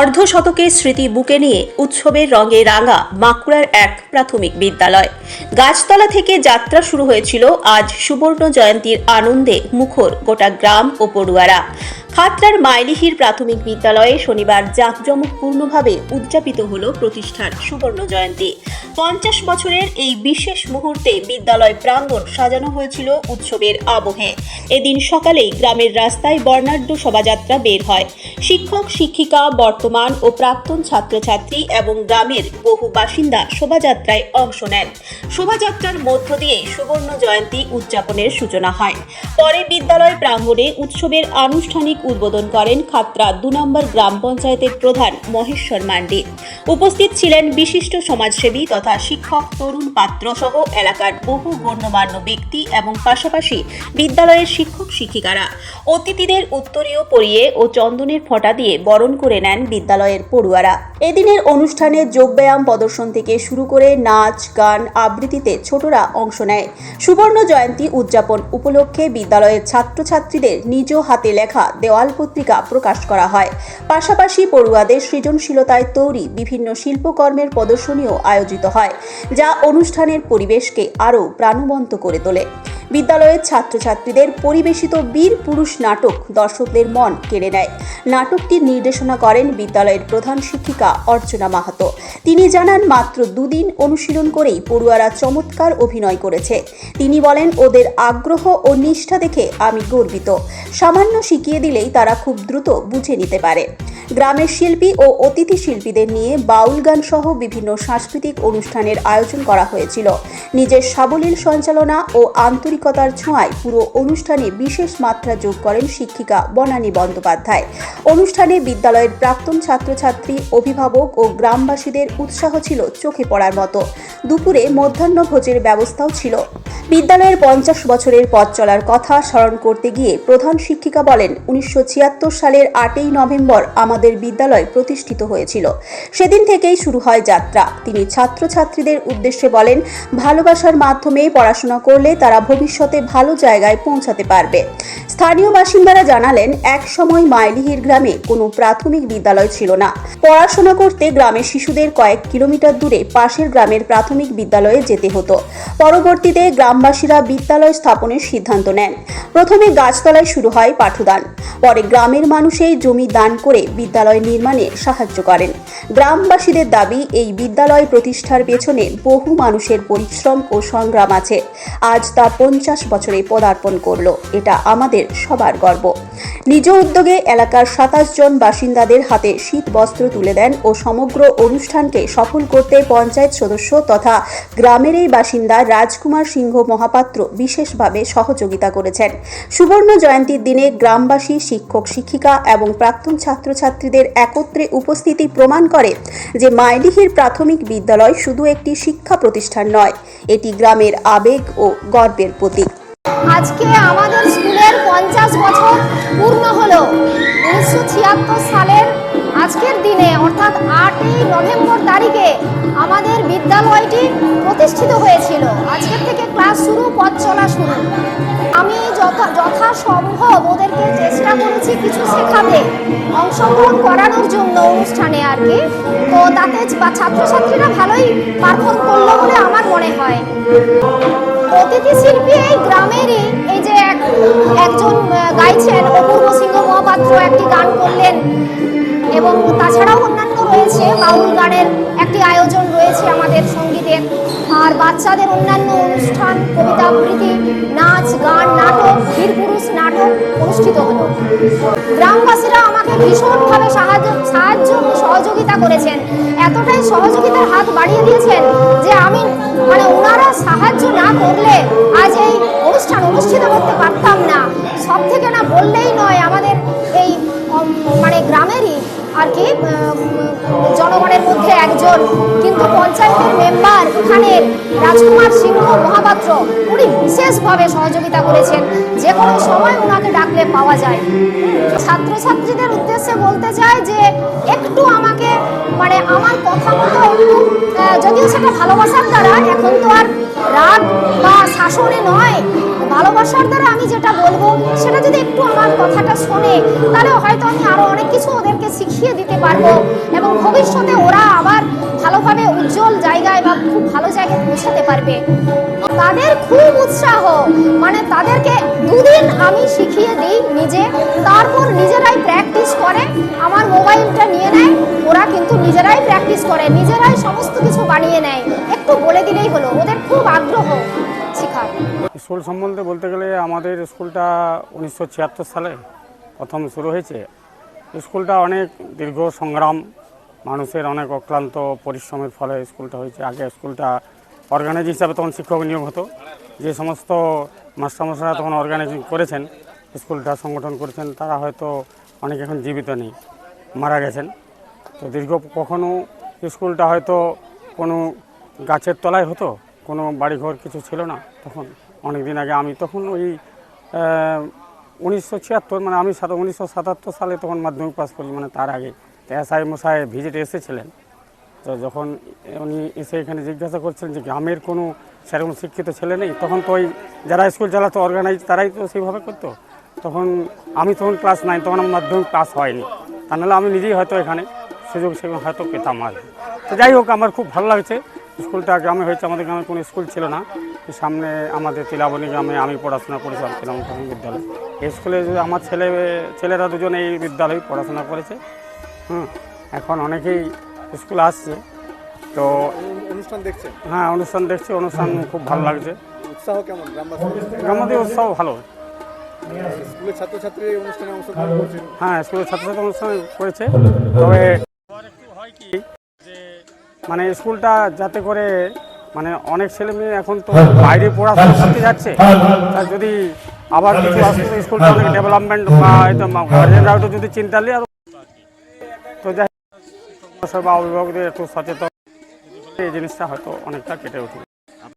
অর্ধ শতকের স্মৃতি বুকে নিয়ে উৎসবের রঙে রাঙা বাঁকুড়ার এক প্রাথমিক বিদ্যালয়। গাছতলা থেকে যাত্রা শুরু হয়েছিল আজ সুবর্ণ জয়ন্তীর আনন্দে মুখর গোটা গ্রাম ও পড়ুয়ারা। খাতড়ার মাইলিহির প্রাথমিক বিদ্যালয়ে শনিবার জাঁকজমকপূর্ণভাবে উদযাপিত হল প্রতিষ্ঠার সুবর্ণ জয়ন্তী। পঞ্চাশ বছরের এই বিশেষ মুহূর্তে বিদ্যালয় প্রাঙ্গণ সাজানো হয়েছিল উৎসবের আবহে। এদিন সকালেই গ্রামের রাস্তায় বর্ণাঢ্য শোভাযাত্রা বের হয়। শিক্ষক, শিক্ষিকা, বর্তমান ও প্রাক্তন ছাত্রছাত্রী এবং গ্রামের বহু বাসিন্দা শোভাযাত্রায় অংশ নেন। শোভাযাত্রার মধ্য দিয়ে সুবর্ণ জয়ন্তী উদযাপনের সূচনা হয়। পরে বিদ্যালয় প্রাঙ্গণে উৎসবের আনুষ্ঠানিক উদ্বোধন করেন খাতড়া দু নম্বর গ্রাম পঞ্চায়েতের প্রধান মহেশ্বর মান্ডি। উপস্থিত ছিলেন বিশিষ্ট সমাজসেবী তথা শিক্ষক, তরুণ পাত্র সহ এলাকার বহু গণ্যমান্য ব্যক্তি এবং পাশাপাশি বিদ্যালয়ের শিক্ষক শিক্ষিকারা। অতিথিদের উত্তরীয় পরিয়ে ও চন্দনের ফোঁটা দিয়ে বরণ করে নেন বিদ্যালয়ের পড়ুয়ারা। এদিনের অনুষ্ঠানে যোগব্যায়াম প্রদর্শন থেকে শুরু করে নাচ, গান আবৃত্তিতে ছোটরা অংশ নেয়। সুবর্ণ জয়ন্তী উদযাপন উপলক্ষে বিদ্যালয়ের ছাত্রছাত্রীদের নিজ হাতে লেখা দেওয়াল পত্রিকা প্রকাশ করা হয়। পাশাপাশি পড়ুয়াদের সৃজনশীলতায় তৈরি বিভিন্ন শিল্পকর্মের প্রদর্শনীও আয়োজিত হয়, যা অনুষ্ঠানের পরিবেশকে আরও প্রাণবন্ত করে তোলে। বিদ্যালয়ের ছাত্রছাত্রীদের পরিবেশিত বীর পুরুষ নাটক দর্শকদের মন কেড়ে নেয়। নাটকটির নির্দেশনা করেন বিদ্যালয়ের প্রধান শিক্ষিকা অর্চনা মাহাতো। তিনি জানান, মাত্র দুদিন অনুশীলন করেই পড়ুয়ারা চমৎকার অভিনয় করেছে। তিনি বলেন, ওদের আগ্রহ ও নিষ্ঠা দেখে আমি গর্বিত। সামান্য শিখিয়ে দিলেই তারা খুব দ্রুত বুঝে নিতে পারে। গ্রামের শিল্পী ও অতিথি শিল্পীদের নিয়ে বাউল গান সহ বিভিন্ন সাংস্কৃতিক অনুষ্ঠানের আয়োজন করা হয়েছিল। নিজের সাবলীল সঞ্চালনা ও আন্তরিকতার ছোঁয়ায় পুরো অনুষ্ঠানে বিশেষ মাত্রা যোগ করেন শিক্ষিকা বনানী বন্দ্যোপাধ্যায়। অনুষ্ঠানে বিদ্যালয়ের প্রাক্তন ছাত্রছাত্রী, অভিভাবক ও গ্রামবাসীদের উৎসাহ ছিল চোখে পড়ার মতো। দুপুরে মধ্যাহ্ন ভোজের ব্যবস্থাও ছিল। বিদ্যালয়ের পঞ্চাশ বছরের পথ চলার কথা স্মরণ করতে গিয়ে প্রধান শিক্ষিকা বলেন, উনিশশো ছিয়াত্তর সালের আটই নভেম্বর আমাদের বিদ্যালয় প্রতিষ্ঠিত হয়েছিল। সেদিন থেকেই শুরু হয় যাত্রা। তিনি ছাত্রছাত্রীদের উদ্দেশ্যে বলেন, ভালোবাসার মাধ্যমে পড়াশোনা করলে তারা ভবিষ্যতে ভালো জায়গায় পৌঁছাতে পারবে। স্থানীয় বাসিন্দারা জানালেন, এক সময় মাইলিহির গ্রামে কোনো প্রাথমিক বিদ্যালয় ছিল না। পড়াশোনা করতে গ্রামের শিশুদের কয়েক কিলোমিটার দূরে পাশের গ্রামের প্রাথমিক বিদ্যালয়ে যেতে হতো। পরবর্তীতে গ্রামবাসীরা বিদ্যালয় স্থাপনের সিদ্ধান্ত নেন। প্রথমে গাছতলায় শুরু হয় পাঠদান। পরে গ্রামের মানুষেই জমি দান করে বিদ্যালয় নির্মাণে সাহায্য করেন। গ্রামবাসীদের দাবি, এই বিদ্যালয় প্রতিষ্ঠার পেছনে বহু মানুষের পরিশ্রম ও সংগ্রাম আছে। আজ তা পঞ্চাশ বছরে পদার্পণ করল। এটা আমাদের সবার গর্ব। নিজ উদ্যোগে এলাকার সাতাশ জন বাসিন্দাদের হাতে শীত বস্ত্র তুলে দেন ও সমগ্র অনুষ্ঠানকে সফল করতে পঞ্চায়েত সদস্য তথা গ্রামের এই বাসিন্দা রাজকুমার সিংহ মহাপাত্র বিশেষভাবে সহযোগিতা করেছেন। সুবর্ণ জয়ন্তীর দিনে গ্রামবাসী, শিক্ষক, শিক্ষিকা এবং প্রাক্তন ছাত্রছাত্রীদের একত্রে উপস্থিতি প্রমাণ করে যে মাইলিহির প্রাথমিক বিদ্যালয় শুধু একটি শিক্ষা প্রতিষ্ঠান নয়, এটি গ্রামের আবেগ ও গর্বের প্রতীক। আজকে আমাদের স্কুলের পঞ্চাশ বছর পূর্ণ হলো। উনিশশো ছিয়াত্তর সালের আজকের দিনে, অর্থাৎ আটই নভেম্বর তারিখে আমাদের বিদ্যালয়টি প্রতিষ্ঠিত হয়েছিল। আজকের থেকে ক্লাস শুরু, পথ চলা শুরু। আমি যথা, যথাসম্ভব ওদেরকে চেষ্টা করেছি কিছু শেখাতে। অংশগ্রহণ করানোর জন্য অনুষ্ঠানে আর কি। তো তাতে ছাত্রছাত্রীরা ভালোই পারফর্ম করল বলে আমার মনে হয়। অতিথি শিল্পী এই গ্রামেরই এই যে এক একজন গাইছেন অপূর্ব সিংহ মহাপাত্র একটি গান করলেন। এবং তাছাড়াও অন্যান্য রয়েছে, বাউল গানের একটি আয়োজন রয়েছে আমাদের সঙ্গীতের। আর বাচ্চাদের অন্যান্য অনুষ্ঠান, কবিতা আবৃত্তি, নাচ, গান, নাটক বীরপুরুষ নাটক অনুষ্ঠিত হলো গ্রামবাসীরা আমাকে ভীষণভাবে সাহায্য সাহায্য সহযোগিতা করেছেন। এতটাই সহযোগিতার হাত বাড়িয়ে দিয়েছেন যে আমি মানে ওনারা সাহায্য না করলে আজ এই অনুষ্ঠান অনুষ্ঠিত করতে পারতাম না। সব থেকে না বললেই নয় আমাদের এই মানে গ্রামেরই আর কি একজন কিন্তু পঞ্চায়েতের মেম্বার এখানের রাজকুমার সিংহ মহাপাত্র উনি বিশেষভাবে সহযোগিতা করেছেন। যে কোনো সময় ওনাকে ডাকলে পাওয়া যায়। ছাত্রছাত্রীদের উদ্দেশ্যে বলতে চাই যে, একটু আমাকে মানে আমার কথা মতো একটু যদিও সেটা ভালোবাসার দ্বারা, এখন তো আর রাগ বা শাসনে নয়। ভালোবাসার দ্বারা আমি যেটা বলব, সেটা যদি একটু আমার কথাটা শোনে, তাহলে হয়তো আমি আরও অনেক কিছু ওদেরকে শিখিয়ে দিতে পারব এবং ভবিষ্যতে ওরা আবার ভালোভাবে উজ্জ্বল জায়গায় বা খুব ভালো জায়গায় পৌঁছাতে পারবে। তাদের খুব উৎসাহ মানে তাদেরকে দুদিন আমি শিখিয়ে দিই নিজে, তারপর নিজেরাই প্র্যাকটিস করে, আমার মোবাইলটা নিয়ে নেয়, ওরা কিন্তু নিজেরাই প্র্যাকটিস করে, নিজেরাই সমস্ত কিছু বানিয়ে নেয়। একটু বলে দিলেই হলো, ওদের খুব আগ্রহ। স্কুল সম্বন্ধে বলতে গেলে আমাদের স্কুলটা উনিশশো ছিয়াত্তর সালে প্রথম শুরু হয়েছে। স্কুলটা অনেক দীর্ঘ সংগ্রাম, মানুষের অনেক অক্লান্ত পরিশ্রমের ফলে স্কুলটা হয়েছে। আগে স্কুলটা অর্গানাইজ হিসাবে তখন শিক্ষক নিয়োগ হতো। যে সমস্ত মাস্টারমশাইরা তখন অর্গানাইজিং করেছেন, স্কুলটা সংগঠন করেছেন, তারা হয়তো অনেক এখন জীবিত নেই, মারা গেছেন। তো দীর্ঘ কখনো স্কুলটা হয়তো কোনো গাছের তলায় হতো, কোনো বাড়িঘর কিছু ছিল না তখন। অনেক দিন আগে আমি তখন ওই উনিশশো ছিয়াত্তর মানে আমি সাত, উনিশশো সাতাত্তর সালে তখন মাধ্যমিক পাস করি মানে তার আগে। এসআই মশাই ভিজিটে এসেছিলেন। তো যখন উনি এসে এখানে জিজ্ঞাসা করছিলেন যে গ্রামের কোনো সেরকম শিক্ষিত ছেলে নেই, তখন তো ওই যারা স্কুল চালাতো অর্গানাইজ তারাই তো সেইভাবে করতো। তখন আমি তখন ক্লাস নাইন তখন আমার মাধ্যমিক পাস হয়নি। তা নাহলে আমি নিজেই হয়তো এখানে সুযোগ সেরকম হয়তো পেতাম আর তো যাই হোক, আমার খুব ভালো লাগছে। স্কুলটা গ্রামে হয়েছে, আমাদের গ্রামে কোনো স্কুল ছিল না। সামনে আমাদের তিলাবনী গ্রামে আমি পড়াশোনা করেছিলাম তিলাবনী প্রাথমিক বিদ্যালয়। এই স্কুলে আমার ছেলে ছেলেরা দুজন এই বিদ্যালয়ে পড়াশোনা করেছে। হুম এখন অনেকেই স্কুলে আসছে। তো অনুষ্ঠান দেখছেন? হ্যাঁ অনুষ্ঠান দেখছি অনুষ্ঠান খুব ভালো লাগছে। উৎসাহ কেমন? গ্রামবাসী উৎসব ভালো। স্কুলের ছাত্রছাত্রী অনুষ্ঠানে অংশগ্রহণ করছেন হ্যাঁ স্কুলের ছাত্রছাত্রী অনুষ্ঠান করেছে। তবে হয়। কি যে মানে স্কুলটা যাতে করে মানে অনেক ছেলে মেয়ে এখন তো বাইরে পড়াশোনা করতে যাচ্ছে। যদি আবার কিছু আসতে স্কুলটা অনেক ডেভেলপমেন্ট বা হয়তো গার্জেনরা একটু যদি চিন্তা নিয়ে তো যাই হোক, বা অভিভাবকদের একটু সচেতন। এই জিনিসটা হয়তো অনেকটা কেটে উঠবে।